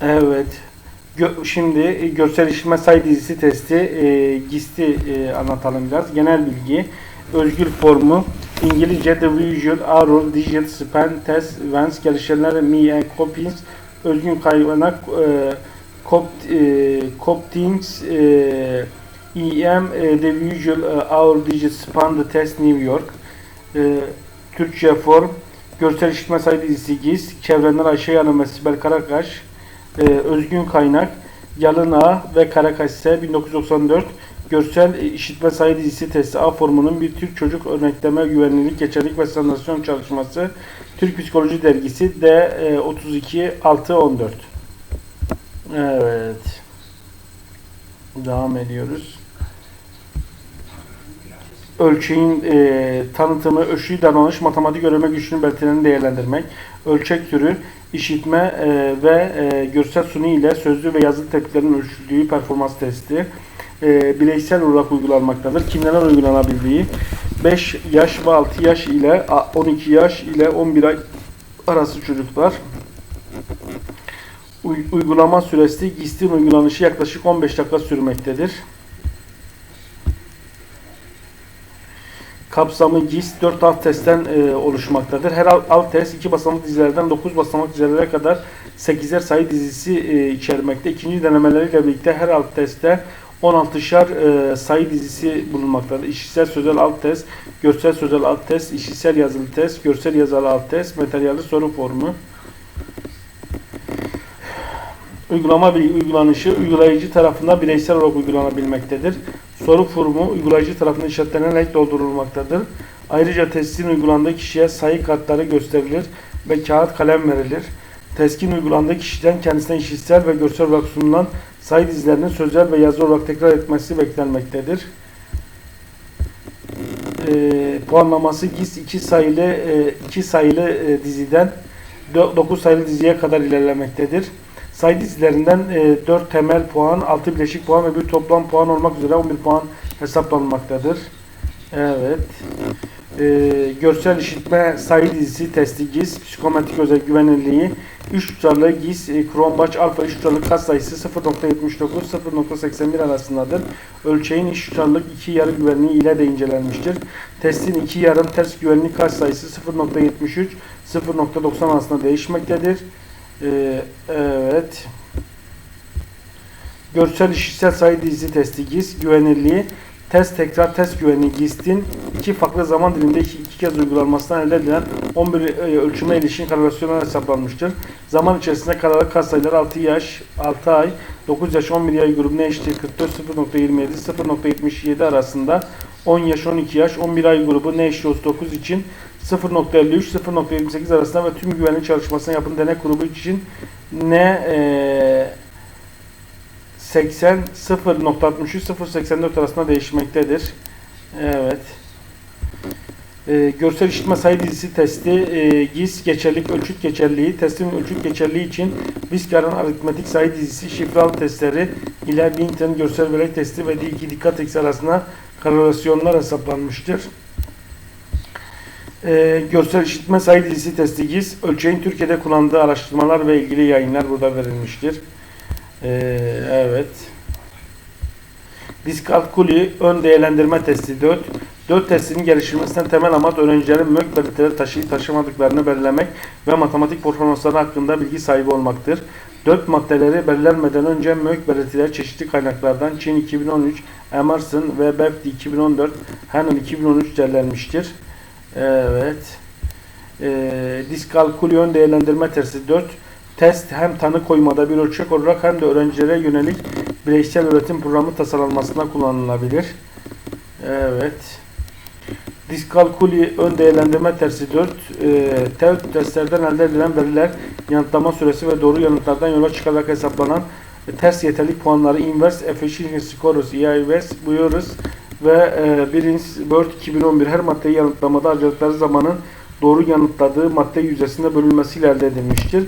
Evet. Gö- şimdi e, görsel işitme sayı dizisi testi e, GIST'i e, anlatalım biraz. Genel bilgi. Özgür formu. İngilizce The Visual Aural Digital Span Test Events gelişenler Me and Coppins özgün kaynak e, Copt, e, Coptings e, EM e, The Visual e, Aural Digital Span The Test New York e, Türkçe form Görsel işitme sayı dizisi GIS Çevrenler Ayşe Yanım ve Sibel Karakaş e, Özgün Kaynak Yalın Ağa ve Karakaş S 1994 Görsel işitme sayı dizisi testi A formunun bir Türk çocuk örnekleme güvenlilik, geçerlilik ve standartizasyon çalışması Türk Psikoloji Dergisi D e, 32 6 14 Evet Devam ediyoruz. Ölçeğin e, tanıtımı, ölçüyü davranış, matematik öğrenme güçlüğünün belirtilerini değerlendirmek, ölçek türü, işitme e, ve e, görsel sunu ile sözlü ve yazılı tepkilerin ölçüldüğü performans testi e, bireysel olarak uygulanmaktadır. Kimlere uygulanabildiği 5 yaş ve 6 yaş ile a, 12 yaş ile 11 ay arası çocuklar. Uy- uygulama süresi GIST'in uygulanışı yaklaşık 15 dakika sürmektedir. Kapsamı GIST 4 alt testten e, oluşmaktadır. Her alt, test 2 basamak dizilerden 9 basamak dizilere kadar 8'er sayı dizisi e, içermekte. İkinci denemeleriyle birlikte her alt testte 16'şar e, sayı dizisi bulunmaktadır. İşitsel sözel alt test, görsel sözel alt test, işitsel yazılı test, görsel yazılı alt test, materyalli soru formu. Uygulama bir uygulanışı uygulayıcı tarafından bireysel olarak uygulanabilmektedir. Soru formu uygulayıcı tarafından işaretlenerek doldurulmaktadır. Ayrıca testin uygulandığı kişiye sayı kartları gösterilir ve kağıt kalem verilir. Testin uygulandığı kişiden kendisine işitsel ve görsel olarak sunulan sayı dizilerinin sözel ve yazılı olarak tekrar etmesi beklenmektedir. Ee, puanlaması GIS 2 sayılı e, iki sayılı e, diziden 9 sayılı diziye kadar ilerlemektedir. Sayı dizilerinden e, 4 temel puan, 6 bileşik puan ve bir toplam puan olmak üzere 11 puan hesaplanmaktadır. Evet. E, görsel işitme sayı dizisi testi GIS, psikometrik özel güvenilirliği, 3 tutarlı GIS, e, Chromebach alfa 3 tutarlık kas sayısı 0.79-0.81 arasındadır. Ölçeğin iş tutarlık 2 yarı güvenliği ile de incelenmiştir. Testin 2 yarım ters güvenlik kas sayısı 0.73-0.90 arasında değişmektedir. Ee, evet. Görsel işitsel sayı dizisi testi GIS güvenirliği test tekrar test güvenliği GIS'in iki farklı zaman diliminde iki, iki kez uygulanmasından elde edilen 11 e, ölçüme ilişkin kalkülasyonlar hesaplanmıştır. Zaman içerisinde kararlı kas sayıları 6 yaş, 6 ay, 9 yaş 11 ay grubuna eşittir 44 0.27 0.77 arasında 10 yaş 12 yaş 11 ay grubu ne eşit 39 için 0.53 0.28 arasında ve tüm güvenlik çalışmasına yapılan deney grubu için ne e, 80 0.63 0.84 arasında değişmektedir. Evet. E, görsel işitme sayı dizisi testi e, GIS geçerlilik ölçüt geçerliği testin ölçüt geçerliği için Viscar'ın aritmetik sayı dizisi şifralı testleri ile Bington görsel bellek testi ve iki dikkat eksi arasında korelasyonlar hesaplanmıştır. E, görsel işitme sayı dizisi testi GIS ölçeğin Türkiye'de kullandığı araştırmalar ve ilgili yayınlar burada verilmiştir. E, evet. Diskalkuli ön değerlendirme testi 4. 4 testinin geliştirilmesinden temel amaç öğrencilerin MÖK belirtileri taşıyıp taşımadıklarını belirlemek ve matematik performansları hakkında bilgi sahibi olmaktır. 4 maddeleri belirlenmeden önce MÖK belirtileri çeşitli kaynaklardan Çin 2013, Emerson ve BEFT 2014, Hanel 2013 derlenmiştir. Evet. E, diskalkuli ön değerlendirme testi 4. Test hem tanı koymada bir ölçek olarak hem de öğrencilere yönelik bireysel öğretim programı tasarlanmasında kullanılabilir. Evet. Diskalkuli ön değerlendirme tersi 4. E, TEV testlerden elde edilen veriler, yanıtlama süresi ve doğru yanıtlardan yola çıkarak hesaplanan e, test yeterlik puanları Inverse Efficiency Scores EIVS buyuyoruz ve e, Birins Word 2011 her maddeyi yanıtlamada harcadıkları zamanın doğru yanıtladığı madde yüzdesinde bölünmesiyle elde edilmiştir.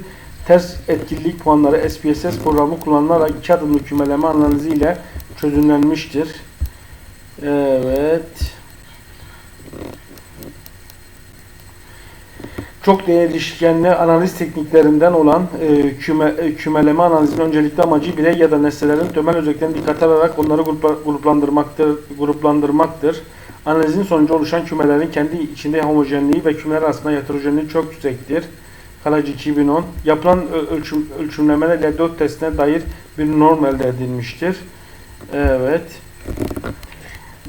Ters etkililik puanları SPSS programı kullanılarak iki adımlı kümeleme analizi ile çözümlenmiştir. Evet. Çok değişkenli analiz tekniklerinden olan e, küme, e, kümeleme analizinin öncelikli amacı birey ya da nesnelerin temel özelliklerini dikkate alarak onları grupla- gruplandırmaktır. gruplandırmaktır. Analizin sonucu oluşan kümelerin kendi içinde homojenliği ve kümeler arasında heterojenliği çok yüksektir. Kalacı 2010. Yapılan ölçüm, ölçümlemelerle 4 testine dair bir norm elde edilmiştir. Evet.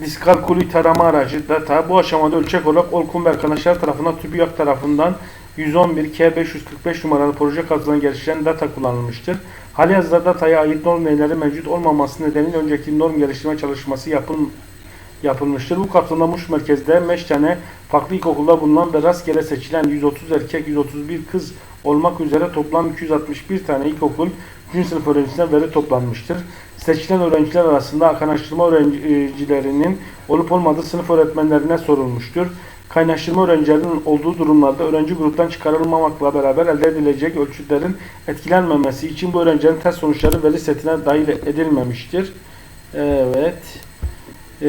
Diskalkuli tarama aracı data bu aşamada ölçek olarak Olkun ve arkadaşlar tarafından TÜBİAK tarafından 111 K545 numaralı proje kapsamında geliştirilen data kullanılmıştır. Halihazırda dataya ait norm neyleri mevcut olmaması nedeniyle önceki norm geliştirme çalışması yapın, yapılmıştır. Bu kapsamda Muş merkezde 5 tane farklı ilkokulda bulunan ve rastgele seçilen 130 erkek 131 kız olmak üzere toplam 261 tane ilkokul 3. sınıf öğrencisine veri toplanmıştır. Seçilen öğrenciler arasında kaynaştırma öğrencilerinin olup olmadığı sınıf öğretmenlerine sorulmuştur. Kaynaştırma öğrencilerinin olduğu durumlarda öğrenci gruptan çıkarılmamakla beraber elde edilecek ölçütlerin etkilenmemesi için bu öğrencilerin test sonuçları veri setine dahil edilmemiştir. Evet. E,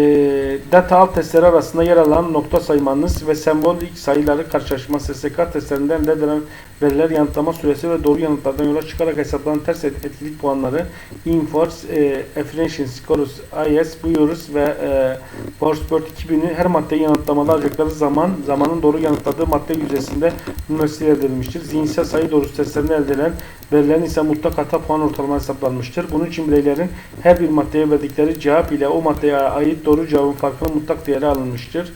data alt testleri arasında yer alan nokta saymanız ve sembolik sayıları karşılaşma SSK testlerinden elde edilen veriler yanıtlama süresi ve doğru yanıtlardan yola çıkarak hesaplanan ters et- etkilik puanları Inforce, e, Efficiency Scores, IS, Buyurus ve e, Forceport 2000'i her maddeyi yanıtlamada alacakları zaman, zamanın doğru yanıtladığı madde yüzdesinde üniversite edilmiştir. Zihinsel sayı doğrusu testlerinde elde edilen verilerin ise mutlak hata puan ortalama hesaplanmıştır. Bunun için bireylerin her bir maddeye verdikleri cevap ile o maddeye ait doğru cevabın farkının mutlak değeri alınmıştır.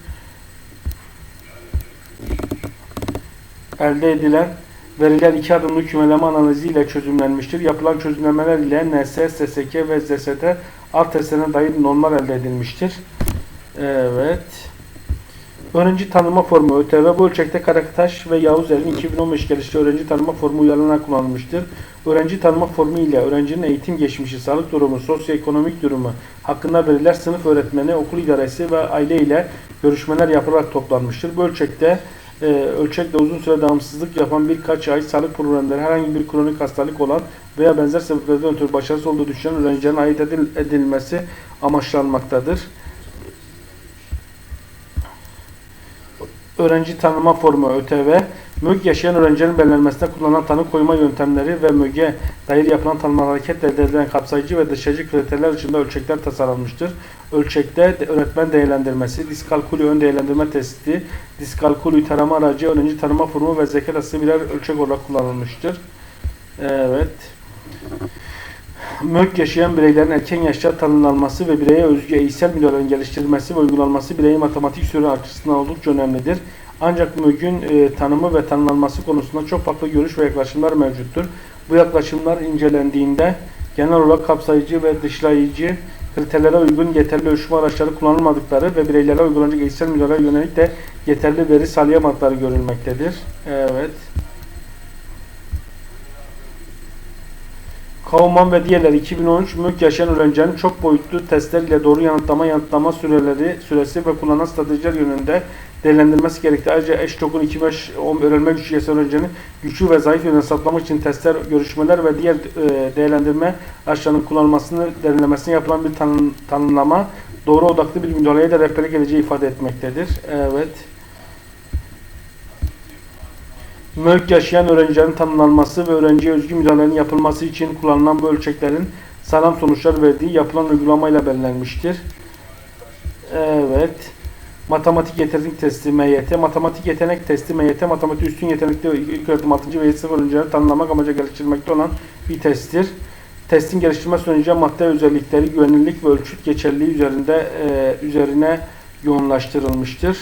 Elde edilen veriler iki adımlı kümeleme analizi ile çözümlenmiştir. Yapılan çözümlemeler ile NS, SSK ve ZST alt testlerine dair normlar elde edilmiştir. Evet. Öğrenci tanıma formu ÖTV bu ölçekte Karataş ve Yavuzer'in 2015 geliştirdiği öğrenci tanıma formu uyarlanarak kullanılmıştır. Öğrenci tanıma formu ile öğrencinin eğitim geçmişi, sağlık durumu, sosyoekonomik durumu hakkında veriler sınıf öğretmeni, okul idaresi ve aile ile görüşmeler yapılarak toplanmıştır. Bu ölçekte e, ölçekle uzun süre devamsızlık yapan birkaç ay sağlık problemleri, herhangi bir kronik hastalık olan veya benzer sebeplerden ötürü başarısız olduğu düşünen öğrencilerin ait edil- edilmesi amaçlanmaktadır. Öğrenci tanıma formu ÖTV, MÖG yaşayan öğrencilerin belirlenmesinde kullanılan tanı koyma yöntemleri ve MÖG'e dair yapılan tanıma hareketle elde edilen kapsayıcı ve dışarıcı kriterler dışında ölçekler tasarlanmıştır. Ölçekte öğretmen değerlendirmesi, diskalkülü ön değerlendirme testi, diskalkülü tarama aracı, öğrenci tanıma formu ve zeka testi birer ölçek olarak kullanılmıştır. Evet. MÖK yaşayan bireylerin erken yaşta tanımlanması ve bireye özgü eğitsel müdahalenin geliştirilmesi ve uygulanması bireyin matematik süre açısından oldukça önemlidir. Ancak MÖK'ün e, tanımı ve tanımlanması konusunda çok farklı görüş ve yaklaşımlar mevcuttur. Bu yaklaşımlar incelendiğinde genel olarak kapsayıcı ve dışlayıcı kriterlere uygun yeterli ölçüm araçları kullanılmadıkları ve bireylere uygulanacak eğitsel müdahaleye yönelik de yeterli veri sağlayamadıkları görülmektedir. Evet. Kauman ve diğerleri 2013 MÖK yaşayan öğrencilerin çok boyutlu testler ile doğru yanıtlama yanıtlama süreleri süresi ve kullanılan stratejiler yönünde değerlendirmesi gerekti. Ayrıca eş tokun 2005 öğrenme gücü yaşayan öğrencinin güçlü ve zayıf yönünü hesaplamak için testler, görüşmeler ve diğer e, değerlendirme araçlarının kullanılmasını derinlemesine yapılan bir tanım, tanımlama doğru odaklı bir müdahaleye de rehberlik edeceği ifade etmektedir. Evet. MÖK yaşayan öğrencilerin tanımlanması ve öğrenciye özgü müdahalenin yapılması için kullanılan bu ölçeklerin sağlam sonuçlar verdiği yapılan uygulamayla belirlenmiştir. Evet. Matematik yeterlilik testi MYT, matematik yetenek testi MYT, matematik üstün yetenekli ilk öğretim 6. ve 7. sınıf öğrencileri tanımlamak amacıyla geliştirilmekte olan bir testtir. Testin geliştirme sonucu madde özellikleri, güvenilirlik ve ölçüt geçerliliği üzerinde e, üzerine yoğunlaştırılmıştır.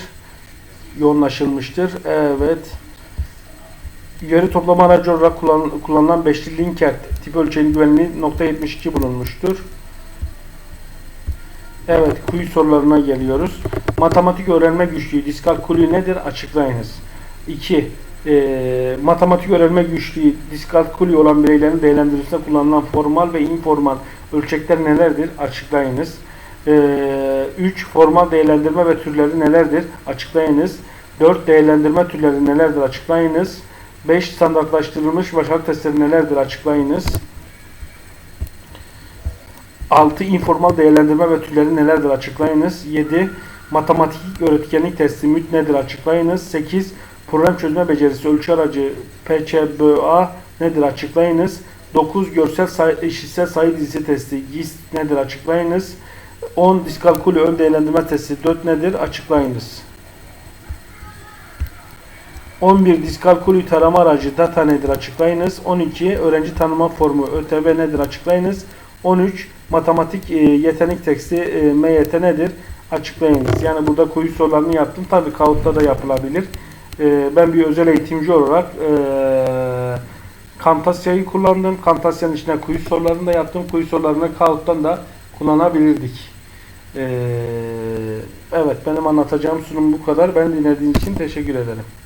Yoğunlaşılmıştır. Evet. Veri toplama aracı olarak kullan, kullanılan beşli Likert tip ölçeğinin güvenliği .72 bulunmuştur. Evet, kuyu sorularına geliyoruz. Matematik öğrenme güçlüğü, diskalkülü nedir? Açıklayınız. 2. E, matematik öğrenme güçlüğü, diskalkülü olan bireylerin değerlendirilmesinde kullanılan formal ve informal ölçekler nelerdir? Açıklayınız. 3. formal değerlendirme ve türleri nelerdir? Açıklayınız. 4. Değerlendirme türleri nelerdir? Açıklayınız. 5. Standartlaştırılmış başarı testleri nelerdir? Açıklayınız. 6. informal değerlendirme ve türleri nelerdir? Açıklayınız. 7. Matematik öğretkenlik testi MÜT nedir? Açıklayınız. 8. Problem çözme becerisi ölçü aracı PÇBA nedir açıklayınız. 9 görsel sayı, işitsel sayı dizisi testi GIS nedir açıklayınız. 10 diskalkülü ön değerlendirme testi 4 nedir açıklayınız. 11 diskalkülü tarama aracı data nedir açıklayınız. 12 öğrenci tanıma formu ÖTV nedir açıklayınız. 13 matematik e, yetenek teksti e, MYT nedir açıklayınız. Yani burada quiz sorularını yaptım. Tabi kağıtta da yapılabilir. E, ben bir özel eğitimci olarak e, Camtasia'yı kullandım. Camtasia'nın içine quiz sorularını da yaptım. Quiz sorularını kağıttan da kullanabilirdik. E, evet benim anlatacağım sunum bu kadar. Ben dinlediğiniz için teşekkür ederim.